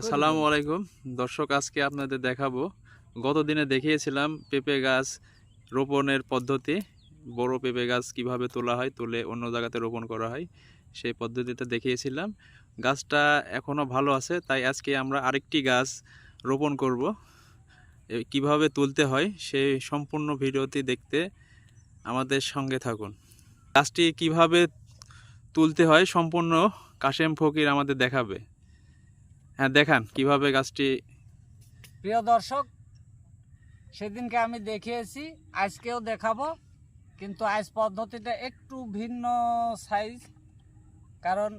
আসসালামু আলাইকুম। দর্শক আজকে আপনাদের দেখাবো। গত দিনে দেখিয়েছিলাম পেঁপে গাছ রোপণের পদ্ধতি। বড় পেঁপে গাছ কীভাবে তোলা হয় তুলে অন্য জায়গাতে রোপণ করা হয় সেই পদ্ধতিতে দেখিয়েছিলাম। গাছটা এখনও ভালো আছে তাই আজকে আমরা আরেকটি গাছ রোপণ করব। কীভাবে তুলতে হয় সেই সম্পূর্ণ ভিডিওটি দেখতে আমাদের সঙ্গে থাকুন। গাছটি কীভাবে তুলতে হয় সম্পূর্ণ কাশেম ফকির আমাদের দেখাবে। হ্যাঁ দেখান কীভাবে গাছটি প্রিয় দর্শক সেদিনকে আমি দেখিয়েছি আজকেও দেখাবো কিন্তু আজ পদ্ধতিটা একটু ভিন্ন সাইজ কারণ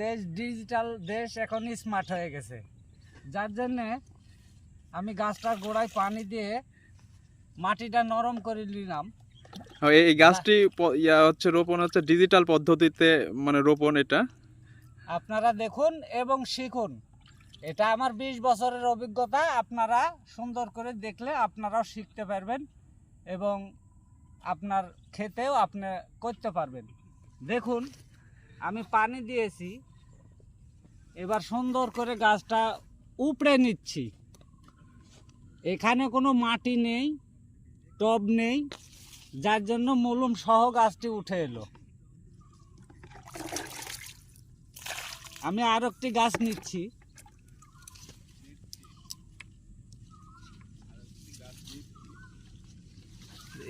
দেশ ডিজিটাল দেশ এখন স্মার্ট হয়ে গেছে। যার জন্যে আমি গাছটার গোড়ায় পানি দিয়ে মাটিটা নরম করে নিলাম। এই এই গাছটি ইয়া হচ্ছে রোপণ হচ্ছে ডিজিটাল পদ্ধতিতে মানে রোপণ এটা? আপনারা দেখুন এবং শিখুন। এটা আমার বিশ বছরের অভিজ্ঞতা, আপনারা সুন্দর করে দেখলে আপনারাও শিখতে পারবেন এবং আপনার খেতেও আপনি করতে পারবেন। দেখুন, আমি পানি দিয়েছি, এবার সুন্দর করে গাছটা উপড়ে নিচ্ছি। এখানে কোনো মাটি নেই, টব নেই, যার জন্য মলুম সহ গাছটি উঠে এলো। আমি আর একটি গাছ নিচ্ছি।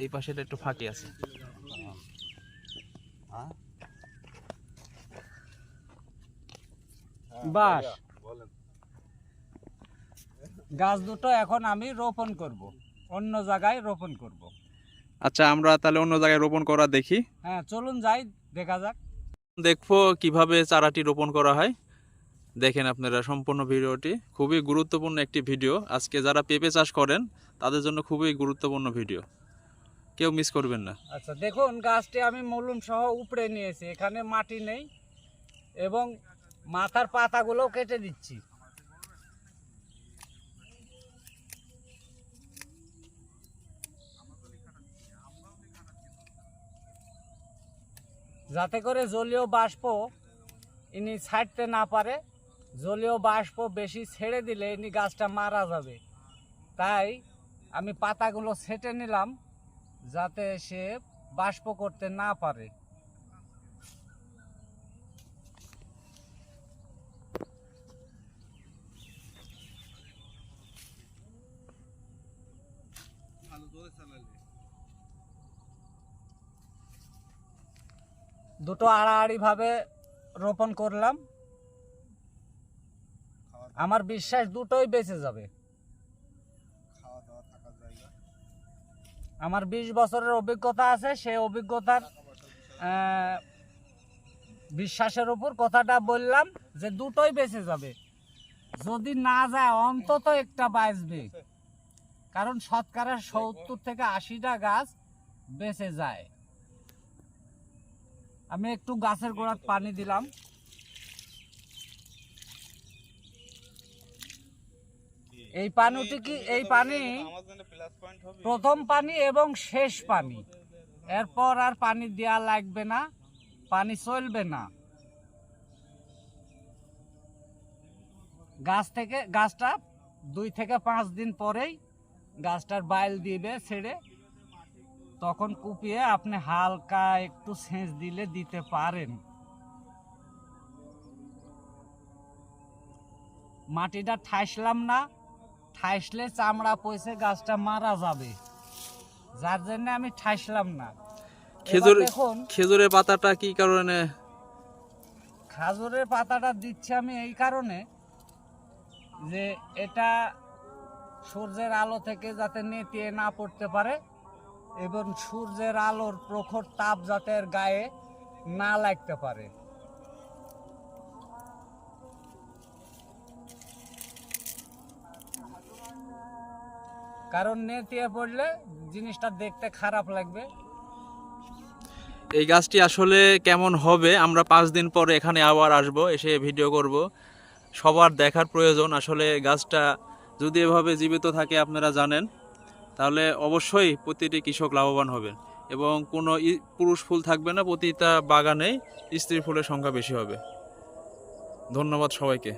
এই পাশেটা একটু ফাঁকি আছে। বাস। গাছ দুটো এখন আমি রোপণ করব। অন্য জায়গায় রোপণ করব। আচ্ছা আমরা তাহলে অন্য জায়গায় রোপণ করা দেখি। হ্যাঁ চলুন যাই দেখা যাক। দেখব কীভাবে চারাটি রোপণ করা হয়। দেখেন আপনারা সম্পূর্ণ ভিডিওটি। খুবই গুরুত্বপূর্ণ একটি ভিডিও। আজকে যারা পেঁপে চাষ করেন তাদের জন্য খুবই গুরুত্বপূর্ণ ভিডিও। কেউ মিস করবেন না। আচ্ছা দেখুন, গাছটি আমি মলুম সহ উপড়ে নিয়েছি, এখানে মাটি নেই এবং মাথার পাতাগুলোও কেটে দিচ্ছি। যাতে করে জলীয় বাষ্প ইনি ছাড়তে না পারে, জলীয় বাষ্প বেশি ছেড়ে দিলে ইনি গাছটা মারা যাবে। তাই আমি পাতাগুলো ছেটে নিলাম। যাতে সে বাষ্প করতে না পারে। দুটো আড়াআড়ি ভাবে রোপণ করলাম। আমার বিশ্বাস দুটোই বেঁচে যাবে। আমার বিশ বছরের অভিজ্ঞতা আছে, সেই অভিজ্ঞতার বিশ্বাসের উপর কথাটা বললাম যে দুটোই বেঁচে যাবে। যদি না যায়, অন্তত একটা বাঁচবে। কারণ শতকরা সত্তর থেকে আশিটা গাছ বেঁচে যায়। আমি একটু গাছের গোড়াত পানি দিলাম। এই পানিটি কি এই পানি প্রথম পানি এবং শেষ পানি। এরপর আর পানি দেওয়া লাগবে না, পানি চলবে না। গাছ থেকে গাছটা দুই থেকে পাঁচ দিন পরেই গাছটার বাইল দিবে, ছেড়ে তখন কুপিয়ে আপনি হালকা একটু সেচ দিলে দিতে পারেন। মাটিটা ঠাইসলাম না ঠাইসলে চামড়া পয়সে গাছটা মারা যাবে। যার জন্য আমি ঠাইসলাম না। খেজুর খেজুরের পাতাটা কি কারণে? খাজুরের পাতাটা দিচ্ছি আমি এই কারণে যে এটা সূর্যের আলো থেকে যাতে নেতিয়ে না পড়তে পারে এবং সূর্যের আলোর প্রখর তাপ যাতে গায়ে না লাগতে পারে। কারণ নেতিয়ে পড়লে জিনিসটা দেখতে খারাপ লাগবে। এই গাছটি আসলে কেমন হবে, আমরা পাঁচ দিন পরে এখানে আবার আসব, এসে ভিডিও করব। সবার দেখার প্রয়োজন, আসলে গাছটা যদি এভাবে জীবিত থাকে আপনারা জানেন, তাহলে অবশ্যই প্রতিটি কৃষক লাভবান হবেন এবং কোনো পুরুষ ফুল থাকবে না, প্রতিটা বাগানে স্ত্রী ফুলের সংখ্যা বেশি হবে। ধন্যবাদ সবাইকে।